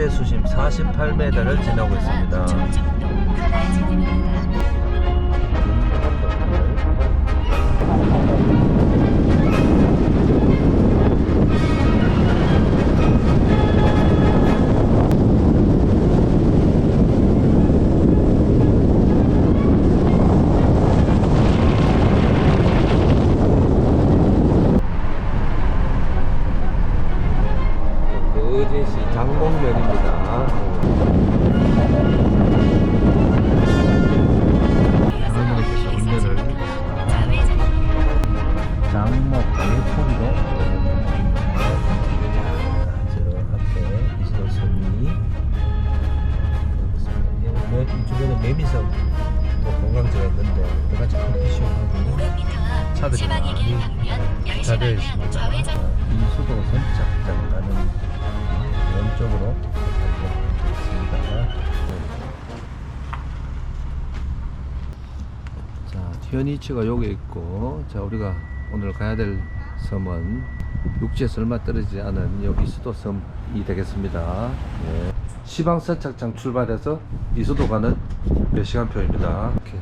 최대 수심 48m를 지나고 있습니다. 주차되어 있습니다. 이 수도 선착장 가는 왼쪽으로 있습니다. 자, 티어니치가 여기 있고, 자, 우리가 오늘 가야 될 섬은 육지에서 얼마 떨어지지 않은 여기 이수도 섬이 되겠습니다. 예. 시방 선착장 출발해서 이수도 가는 몇 시간표입니다. 이렇게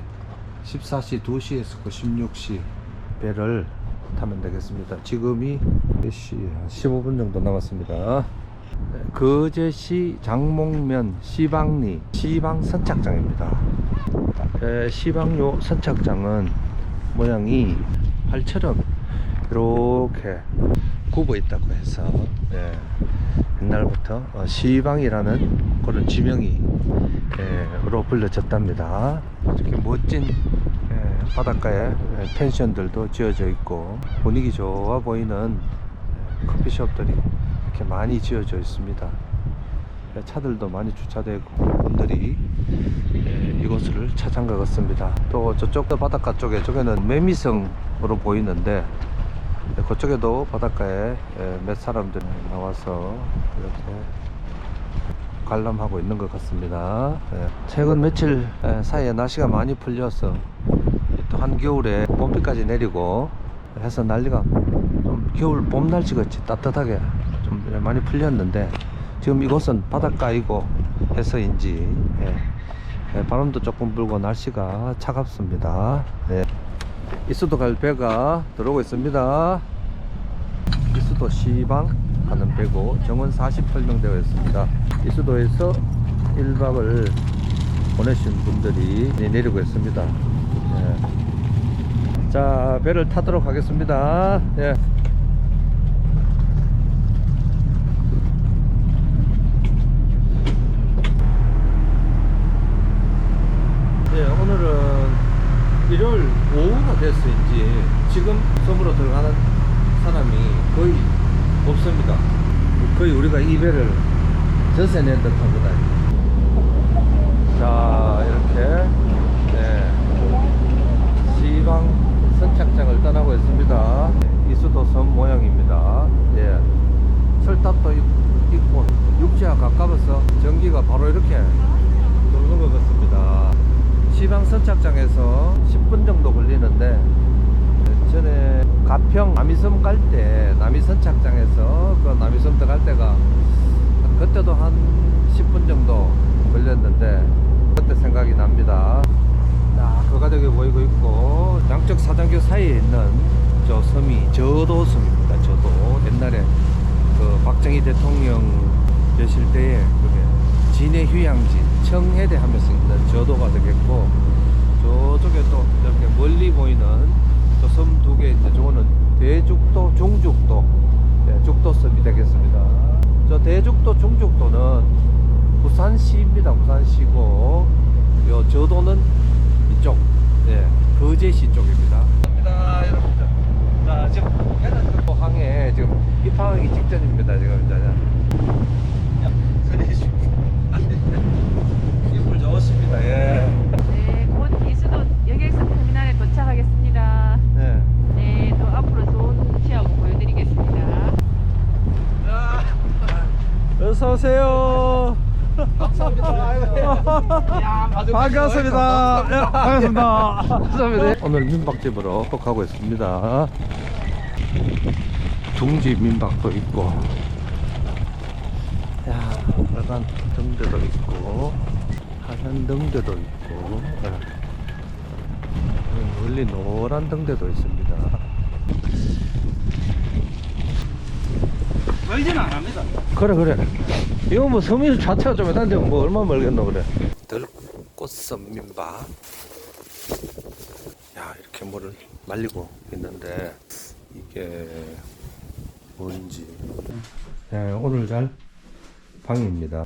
14시 2시에서 그 16시 배를 타면 되겠습니다. 지금이 몇 시? 한 15분 정도 남았습니다. 네, 거제시 장목면 시방리 시방 선착장입니다. 에, 시방요 선착장은 모양이 활처럼 이렇게 굽어 있다고 해서 예, 옛날부터 어, 시방이라는 그런 지명이 예, 로 불려졌답니다. 이렇게 멋진 예, 바닷가에 예, 펜션들도 지어져 있고 분위기 좋아 보이는 예, 커피숍들이 이렇게 많이 지어져 있습니다. 예, 차들도 많이 주차되고 분들이 예, 이곳을 찾은 것 같습니다. 또 저쪽 바닷가 쪽에 저기는 매미성으로 보이는데 예, 그쪽에도 바닷가에 예, 몇 사람들이 나와서 이렇게 관람하고 있는 것 같습니다. 예, 최근 며칠 예, 사이에 날씨가 많이 풀려서 또 한겨울에 봄비까지 내리고 해서 난리가 좀 겨울 봄 날씨 같이 따뜻하게 좀 많이 풀렸는데 지금 이곳은 바닷가이고 해서인지 예, 예, 바람도 조금 불고 날씨가 차갑습니다. 예. 이수도 갈 배가 들어오고 있습니다. 이수도 시방 가는 배고 정원 48명 되어 있습니다. 이수도에서 1박을 보내신 분들이 내리고 있습니다. 예. 자 배를 타도록 하겠습니다. 예. 네, 오늘은 일요일 오후가 됐어인지 지금 섬으로 들어가는 사람이 거의 없습니다. 거의 우리가 이 배를 전세 낸 듯합니다. 자, 이렇게 네, 시방 선착장을 떠나고 있습니다. 이수도 섬 모양입니다. 예, 철탑도 있- 있고 육지와 가까워서 전기가 바로 이렇게 도는 것 같습니다. 시방 선착장에서 10분 정도 걸리는데 전에 가평 남이섬 갈 때 남이 선착장에서 그 남이섬 들어갈 때가 그때도 한 10분 정도 걸렸는데 그때 생각이 납니다. 자, 거가되게 보이고 있고 양쪽 사장교 사이에 있는 저 섬이 저도 섬입니다. 저도. 옛날에 그 박정희 대통령 계실 때에 그게 진해 휴양지 청해대 하면서 있는 저도가 되겠고 저쪽에 또 이렇게 멀리 보이는 저 섬 두 개 있는데 저거는 대죽도 중죽도. 네, 죽도섬이 되겠습니다. 저 대죽도 중죽도는 부산시입니다. 부산시고 요 저도는 이쪽. 네, 거제시 쪽입니다. 자 여러분들. 자 지금 해는 항에 지금 입항하기 직전입니다 지금. 이제 이불 좋습니다. 예. 네, 곧 이수도 여객선 터미널에 도착하겠습니다. 네. 네, 또 앞으로 좋은 어서 오세요. 반갑습니다. 예, 반갑습니다. 감사합니다. 오늘 민박집으로 가고 있습니다. 둥지 민박도 있고, 야, 빨간 등대도 있고, 하얀 등대도 있고, 예. 멀리 노란 등대도 있습니다. 멀지는 안 합니다. 그래 그래 이거 뭐 섬유 자체가 좀 해단데 뭐 얼마 멀겠노 그래 들 꽃섬 민박 야 이렇게 물을 말리고 있는데 이게 뭔지. 네, 오늘 잘 방입니다.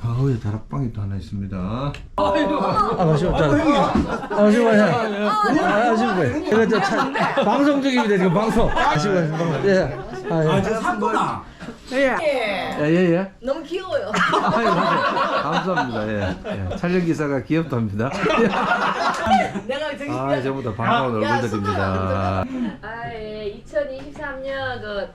아, 여기 다락방이 또 하나 있습니다. 아, 아시고, 자, 아시고, 아, 아시고, 이거 저 차, 방송 중입니다, 지금 방송. 방송. 예. 아, 예. 샀구나. 예, 예, 예. 너무 귀여워요. 아유, 감사합니다. 예, 예. 촬영 기사가 귀엽답니다. 내가 저기 아, 전부터 반가운 야, 얼굴들입니다. 아, 예. 2023년 그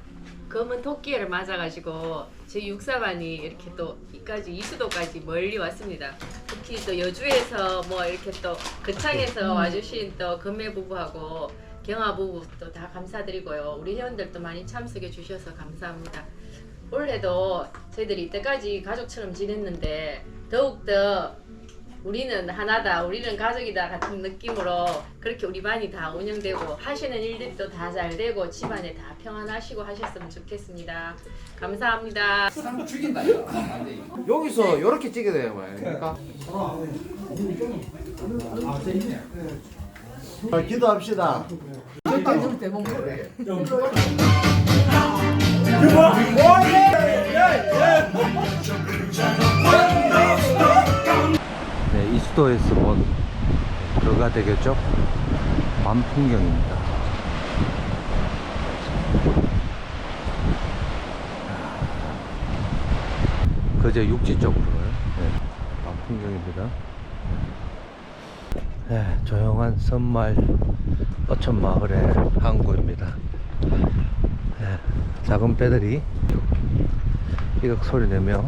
검은 토끼를 맞아가지고 저희 육사반이 이렇게 또 이까지 이수도까지 멀리 왔습니다. 특히 또 여주에서 뭐 이렇게 또 거창에서 와주신 또 금매 부부하고 경아 부부 또다 감사드리고요. 우리 회원들도 많이 참석해 주셔서 감사합니다. 올해도 저희들이 이때까지 가족처럼 지냈는데 더욱더 우리는 하나다, 우리는 가족이다 같은 느낌으로 그렇게 우리 반이 다 운영되고 하시는 일들도 다 잘 되고 집안에 다 평안하시고 하셨으면 좋겠습니다. 감사합니다. 여기서 이렇게 찍게 거예요. 그러니까 기도합시다. 수도에서 본 그가 되겠죠? 밤 풍경입니다. 그제 육지 쪽으로 네, 밤 풍경입니다. 네, 조용한 섬마을 어촌 마을의 항구입니다. 네, 작은 배들이 삐걱 소리 내며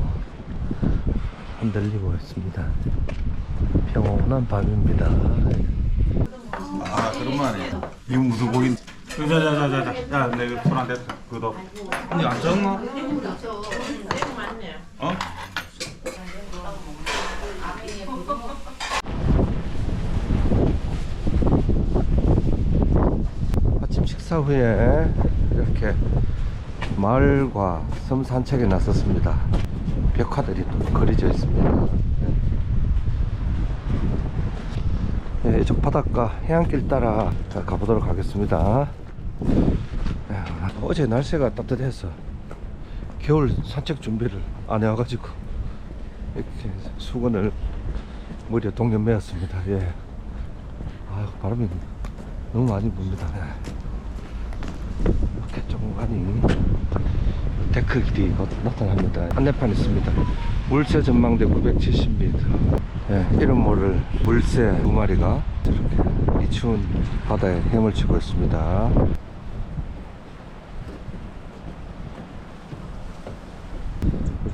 흔들리고 있습니다. 평온한 밤입니다. 아 그런 거 아니에요 이거 무슨 고기 자자자자자 야 내가 손안 댔다 그거 근데 안 쪘나? 어? 아침 식사 후에 이렇게 마을과 섬 산책에 나섰습니다. 벽화들이 또 그려져 있습니다. 네, 이쪽 바닷가 해안길 따라 자, 가보도록 하겠습니다. 야, 어제 날씨가 따뜻해서 겨울 산책 준비를 안 해와가지고 이렇게 수건을 머리에 동전 매었습니다. 예. 아, 바람이 너무 많이 붑니다. 네. 이렇게 조금만이 데크 길이 곧 나타납니다. 안내판 있습니다. 물새 전망대 970m. 예, 이름 모를 물새 두 마리가 이렇게 이 추운 바다에 헤엄을 치고 있습니다.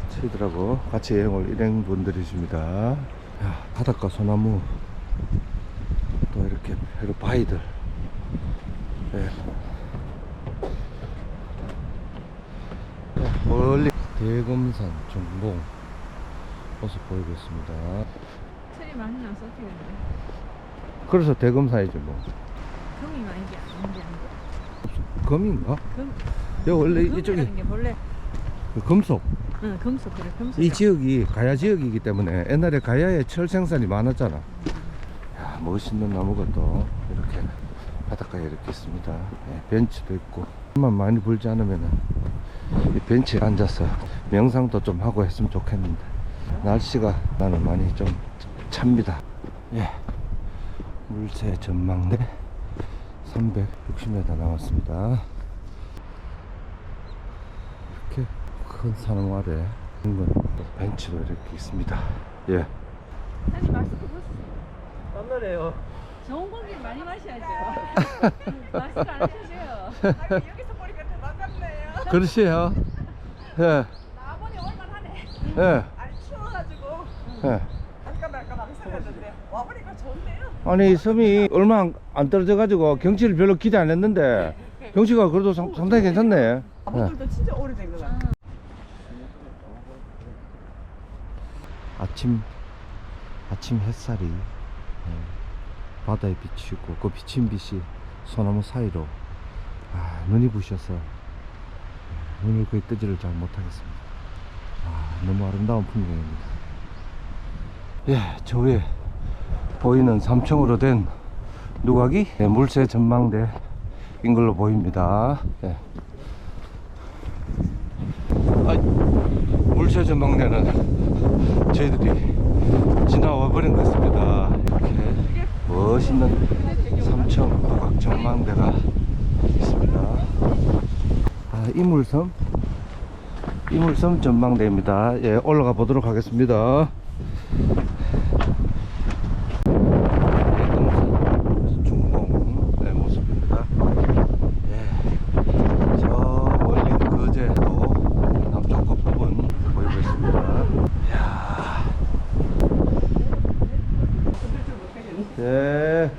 저희들하고 같이 여행을 일행 분들이십니다. 야, 바닷가 소나무 또 이렇게 배로 바위들 예. 자, 멀리 대검산 중봉 모습 보이고 있습니다. 틀이 많이 어떻게 되나? 그래서 대검산이죠 뭐. 금이 많이 아닌데. 검인가? 금. 여기 원래 이쪽이 금이라는 게 원래 그 금속. 응 금속 그래 금속. 이 지역이 가야 지역이기 때문에 옛날에 가야에 철 생산이 많았잖아. 야, 멋있는 나무가 또 이렇게 바닷가에 이렇게 있습니다. 예, 벤치도 있고. 바람만 많이 불지 않으면은 이 벤치에 앉아서 명상도 좀 하고 했으면 좋겠는데 날씨가 나는 많이 좀 찹니다. 예. 물새 전망대 360m 나왔습니다. 이렇게 큰 산호 아래 건 벤치도 이렇게 있습니다. 예. 아니 마스크 벗으세요. 땀나네요. 좋은 공기 많이 마셔야죠. 마스크 안 하셔요. 그러시요 예. 아버님 얼마나 예. 아니 추워가지고 예. 아까 말까 망설였는데 와보니까 좋네요. 아니 이 섬이 얼마 안, 안 떨어져 가지고 경치를 별로 기대 안 했는데 경치가 그래도 상, 상당히 괜찮네. 예. 아무들도 진짜 오래된 것 같아. 아침 아침 햇살이 예, 바다에 비치고 그 비친 빛이 소나무 사이로 아, 눈이 부셔서 예, 눈을 거의 뜨지를 잘 못하겠습니다. 아, 너무 아름다운 풍경입니다. 예, 저 위에 보이는 3층으로 된 누각이 예, 물새 전망대인 걸로 보입니다. 예. 아, 물새 전망대는 저희들이 지나와 버린 것 같습니다. 이렇게 멋있는 3층 누각 전망대가 있습니다. 아, 이물섬 이물섬 전망대입니다. 예, 올라가 보도록 하겠습니다. 예금산 중봉의 모습입니다. 예, 저 멀리 거제도 남쪽 끝부분 보이고 있습니다. 이야. 네,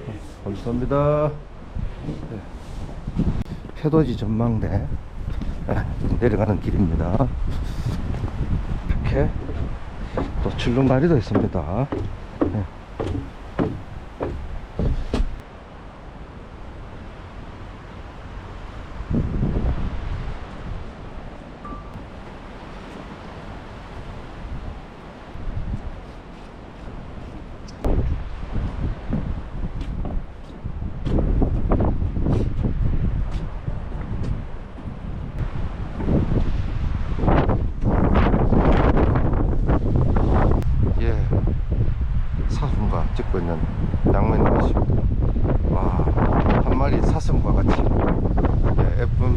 감사합니다. 네. 패도지 전망대 네, 내려가는 길입니다. 이렇게 또 출렁다리도 있습니다. 네. 예, 사슴과 찍고 있는 양면이 같습니다. 와, 한 마리 사슴과 같이 예, 예쁜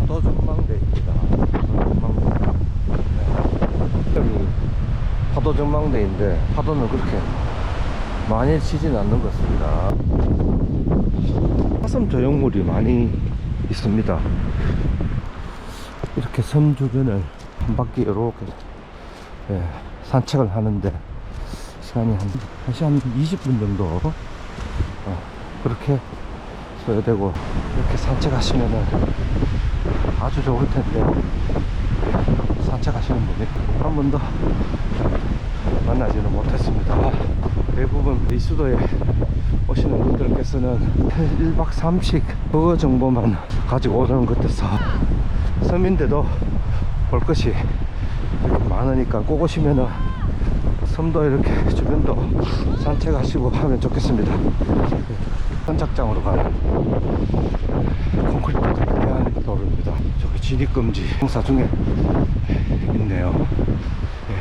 파도 전망대입니다. 파도 전망대. 네. 여기 파도 전망대인데 파도는 그렇게 많이 치진 않는 것 같습니다. 사슴 조형물이 많이 있습니다. 이렇게 섬 주변을 한 바퀴 이렇게 예, 산책을 하는데 시간이 한, 한 시간 20분 정도 어, 그렇게 소요되고 이렇게 산책하시면은 아주 좋을 텐데 산책하시는 분이 한 번도 만나지는 못했습니다. 대부분 이 수도에 오시는 분들께서는 1박 3식 그거 정보만 가지고 오는 것 같아서 섬인데도 볼 것이 많으니까 꼭 오시면은 섬도 이렇게 주변도 산책하시고 하면 좋겠습니다. 선착장으로 가는 콘크리트 대한 도로입니다. 저기 진입금지 행사 중에 있네요.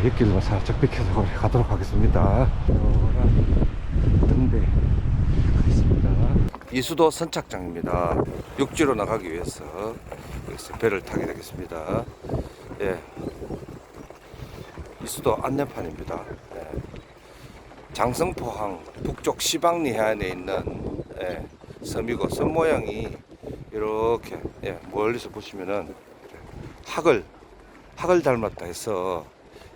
네, 옆길로 살짝 비켜서 가도록 하겠습니다. 등대 있습니다. 이수도 선착장입니다. 육지로 나가기 위해서 여기서 배를 타게 되겠습니다. 예. 이수도 안내판입니다. 예. 장성포항 북쪽 시방리 해안에 있는 예, 섬이고 섬 모양이 이렇게 예, 멀리서 보시면은 학을 학을 닮았다 해서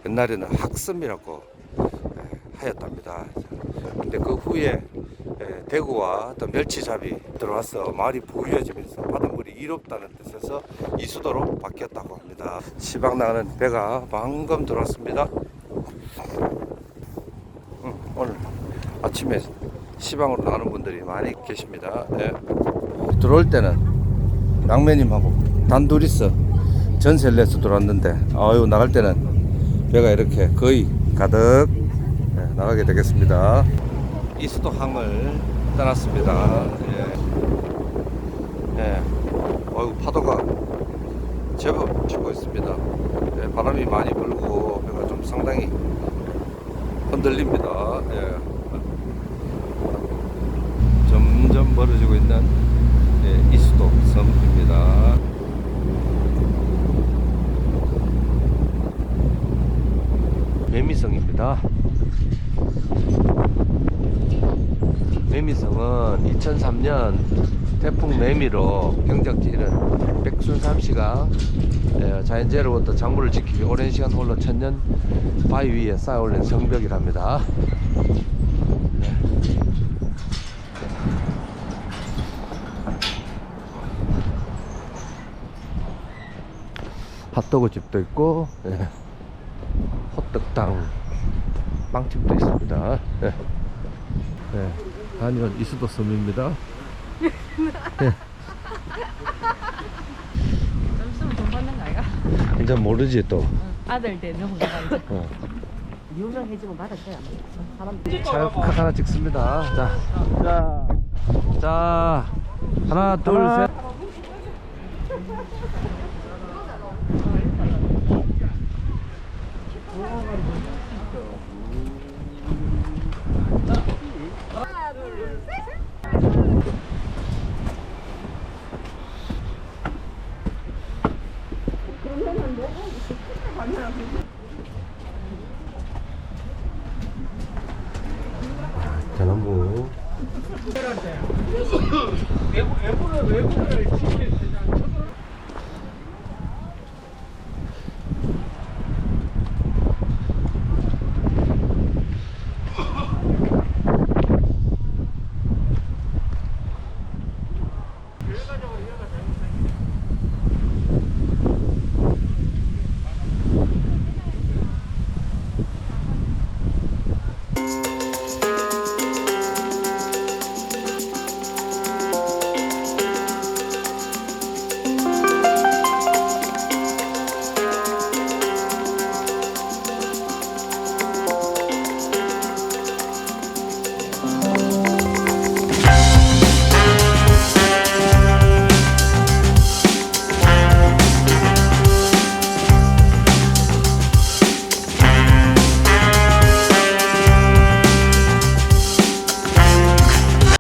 옛날에는 학섬이라고 예, 하였답니다. 근데 그 후에 예, 대구와 또 멸치잡이 들어와서 마을이 부유해지면서 바닷물이 이롭다는 뜻에서 이수도로 바뀌었다고 합니다. 시방 나가는 배가 방금 들어왔습니다. 음, 오늘 아침에 시방으로 나가는 분들이 많이 계십니다. 예. 들어올 때는 낭매님하고 단둘이서 전세를 내서 들어왔는데 아유 나갈 때는 배가 이렇게 거의 가득 예, 나가게 되겠습니다. 이수도 항을 떠났습니다. 예. 예. 어이구, 파도가 제법 치고 있습니다. 예, 바람이 많이 불고 배가 좀 상당히 흔들립니다. 예. 점점 멀어지고 있는 예, 이수도 섬입니다. 매미성입니다. 매미성은 2003년 태풍 매미로 경작지 잃은 백순삼 씨가 예, 자연재해로부터 작물을 지키기 오랜 시간 홀로 천년 바위 위에 쌓아 올린 성벽이랍니다. 핫도그 집도 있고 예. 호떡당 빵집도 있습니다. 예. 예. 아니면 이수도 섬입니다. 예. 좀 있으면 돈 받는 거 아이가? 이제 모르지 또. 아들 이제. 어. 유명해지면 받았어요. 사람 찰칵 하나 찍습니다. 자, 자, 자, 하나, 둘, 셋. 대나무.